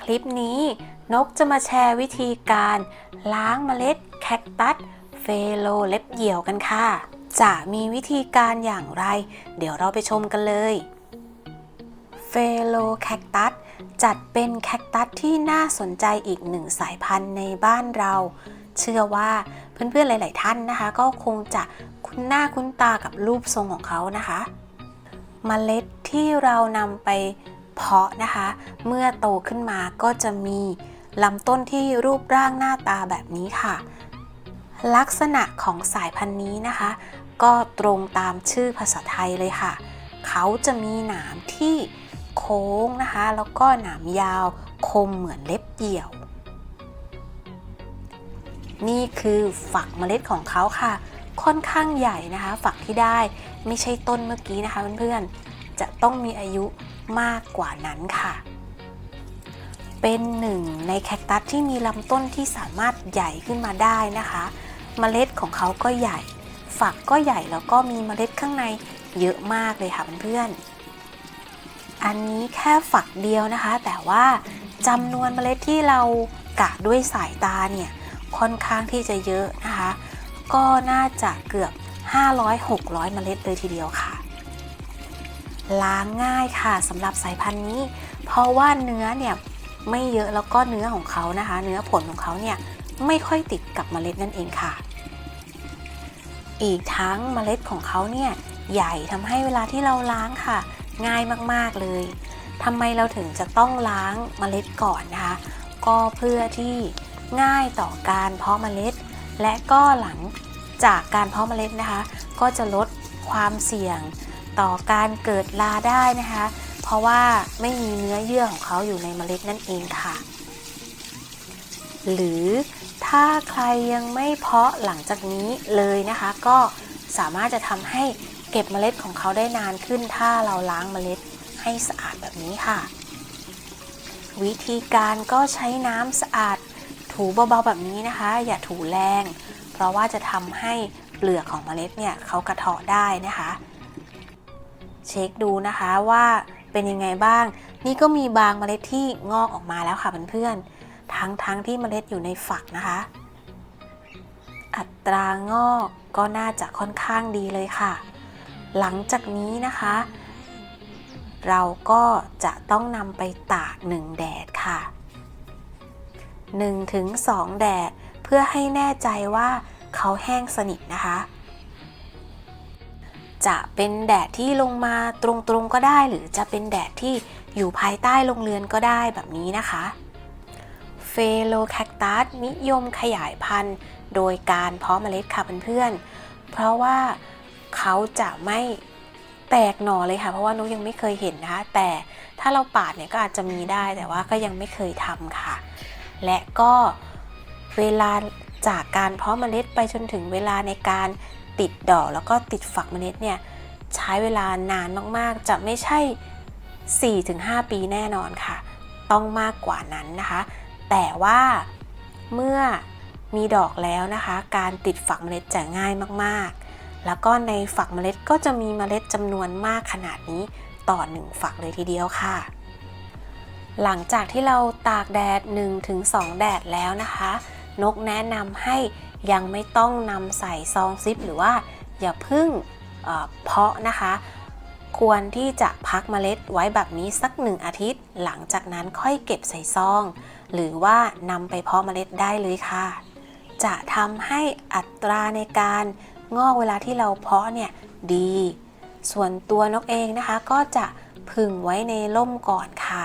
คลิปนี้นกจะมาแชร์วิธีการ ล้างเมล็ดแคคตัสเฟโลเล็บเหี่ยวกันค่ะ จะมีวิธีการอย่างไร เดี๋ยวเราไปชมกันเลยเฟโลแคคตัสจัดเป็นแคคตัสที่น่าสนใจอีกหนึ่งสายพันธุ์ในบ้านเรา เชื่อว่าเพื่อนๆหลาย ๆ ท่านนะคะ ก็คงจะคุ้นหน้าคุ้นตากับรูปทรงของเขานะคะเมล็ดที่เรานำไป เพาะนะคะ เมื่อโตขึ้นมาก็จะมีลำต้นที่รูปร่างหน้าตาแบบนี้ค่ะ ลักษณะของสายพันธุ์นี้นะคะ ก็ตรงตามชื่อภาษาไทยเลยค่ะ เขาจะมีหนามที่โค้งนะคะ แล้วก็หนามยาวคมเหมือนเล็บเหยี่ยว นี่คือฝักเมล็ดของเขาค่ะ ค่อนข้างใหญ่นะคะ ฝักที่ได้ไม่ใช่ต้นเมื่อกี้นะคะเพื่อนๆจะต้องมีอายุ มากกว่านั้นค่ะ เป็นหนึ่งในแคคตัสที่มีลำต้นที่สามารถใหญ่ขึ้นมาได้นะคะเมล็ดของเขาก็ใหญ่ ฝักก็ใหญ่แล้วก็มีเมล็ดข้างในเยอะมากเลยค่ะเพื่อนๆ อันนี้แค่ฝักเดียวนะคะ แต่ว่าจำนวนเมล็ดที่เรากะด้วยสายตาเนี่ยค่อนข้างที่จะเยอะนะคะ ก็น่าจะเกือบ 500-600 เมล็ดเลยทีเดียวค่ะ ล้างง่ายค่ะสำหรับสายพันธุ์นี้ เพราะว่าเนื้อเนี่ยไม่เยอะแล้วก็เนื้อของเขานะคะ เนื้อผลของเขาเนี่ยไม่ค่อยติดกับเมล็ดนั่นเองค่ะ อีกทั้งเมล็ดของเขาเนี่ยใหญ่ทำให้เวลาที่เราล้างค่ะ ง่ายมากๆเลยทำไมเราถึงจะต้องล้างเมล็ดก่อนนะคะ ก็เพื่อที่ง่ายต่อการเพาะเมล็ด และก็หลังจากการเพาะเมล็ดนะคะ ก็จะลดความเสี่ยง ต่อการเกิดลาได้นะคะ เพราะว่าไม่มีเนื้อเยื่อของเขาอยู่ในเมล็ดนั่นเองค่ะ หรือถ้าใครยังไม่เพาะหลังจากนี้เลยนะคะ ก็สามารถจะทำให้เก็บเมล็ดของเขาได้นานขึ้น ถ้าเราล้างเมล็ดให้สะอาดแบบนี้ค่ะ วิธีการก็ใช้น้ำสะอาดถูเบาๆแบบนี้นะคะ อย่าถูแรง เพราะว่าจะทำให้เปลือกของเมล็ดเนี่ยเขากระเทาะได้นะคะ เช็คดูนะคะว่าเป็นยังไงบ้าง นี่ก็มีบางเมล็ดที่งอกออกมาแล้วค่ะเพื่อนๆ ทั้งๆทที่เมล็ดอยู่ในฝักนะคะ อัตรางอกก็น่าจะค่อนข้างดีเลยค่ะ หลังจากนี้นะคะ เราก็จะต้องนำไปตากหนึ่งแดดค่ะ1-2 แดดเพื่อให้แน่ใจว่าเขาแห้งสนิทนะคะ จะเป็นแดดที่ลงมาตรงๆก็ได้ หรือจะเป็นแดดที่อยู่ภายใต้โรงเรือนก็ได้แบบนี้นะคะเฟโลแคคตัสนิยมขยายพันธุ์ โดยการเพาะเมล็ดค่ะเพื่อนๆเพราะว่าเขาจะไม่แตกหน่อเลยค่ะ เพราะว่านุกยังไม่เคยเห็นนะคะ แต่ถ้าเราปาดเนี่ยก็อาจจะมีได้แต่ว่าก็ยังไม่เคยทำค่ะ และก็เวลา จากการเพาะเมล็ดไปจนถึงเวลาในการติดดอกแล้วก็ติดฝักเมล็ดเนี่ยใช้เวลานานมากๆ จะไม่ใช่ 4-5 ปีแน่นอนค่ะ ต้องมากกว่านั้นนะคะ แต่ว่าเมื่อมีดอกแล้วนะคะ การติดฝักเมล็ดจะง่ายมากๆ แล้วก็ในฝักเมล็ดก็จะมีเมล็ดจำนวนมากขนาดนี้ต่อหนึ่งฝักเลยทีเดียวค่ะ หลังจากที่เราตากแดด 1-2 แดดแล้วนะคะ นกแนะนำให้ยังไม่ต้องนำใส่ซองซิปหรือว่าอย่าพึ่งเพาะนะคะ ควรที่จะพักเมล็ดไว้แบบนี้สักหนึ่งอาทิตย์ หลังจากนั้นค่อยเก็บใส่ซอง หรือว่านำไปเพาะเมล็ดได้เลยค่ะ จะทำให้อัตราในการงอกเวลาที่เราเพาะเนี่ยดี ส่วนตัวนกเองนะคะก็จะผึ่งไว้ในร่มก่อนค่ะ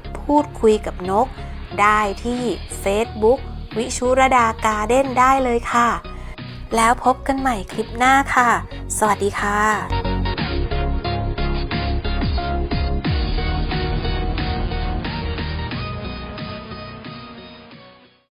พูดคุยกับนก ได้ที่ Facebook วิชุรดาการ์เด้นได้เลยค่ะ แล้วพบกันใหม่คลิปหน้าค่ะ สวัสดีค่ะ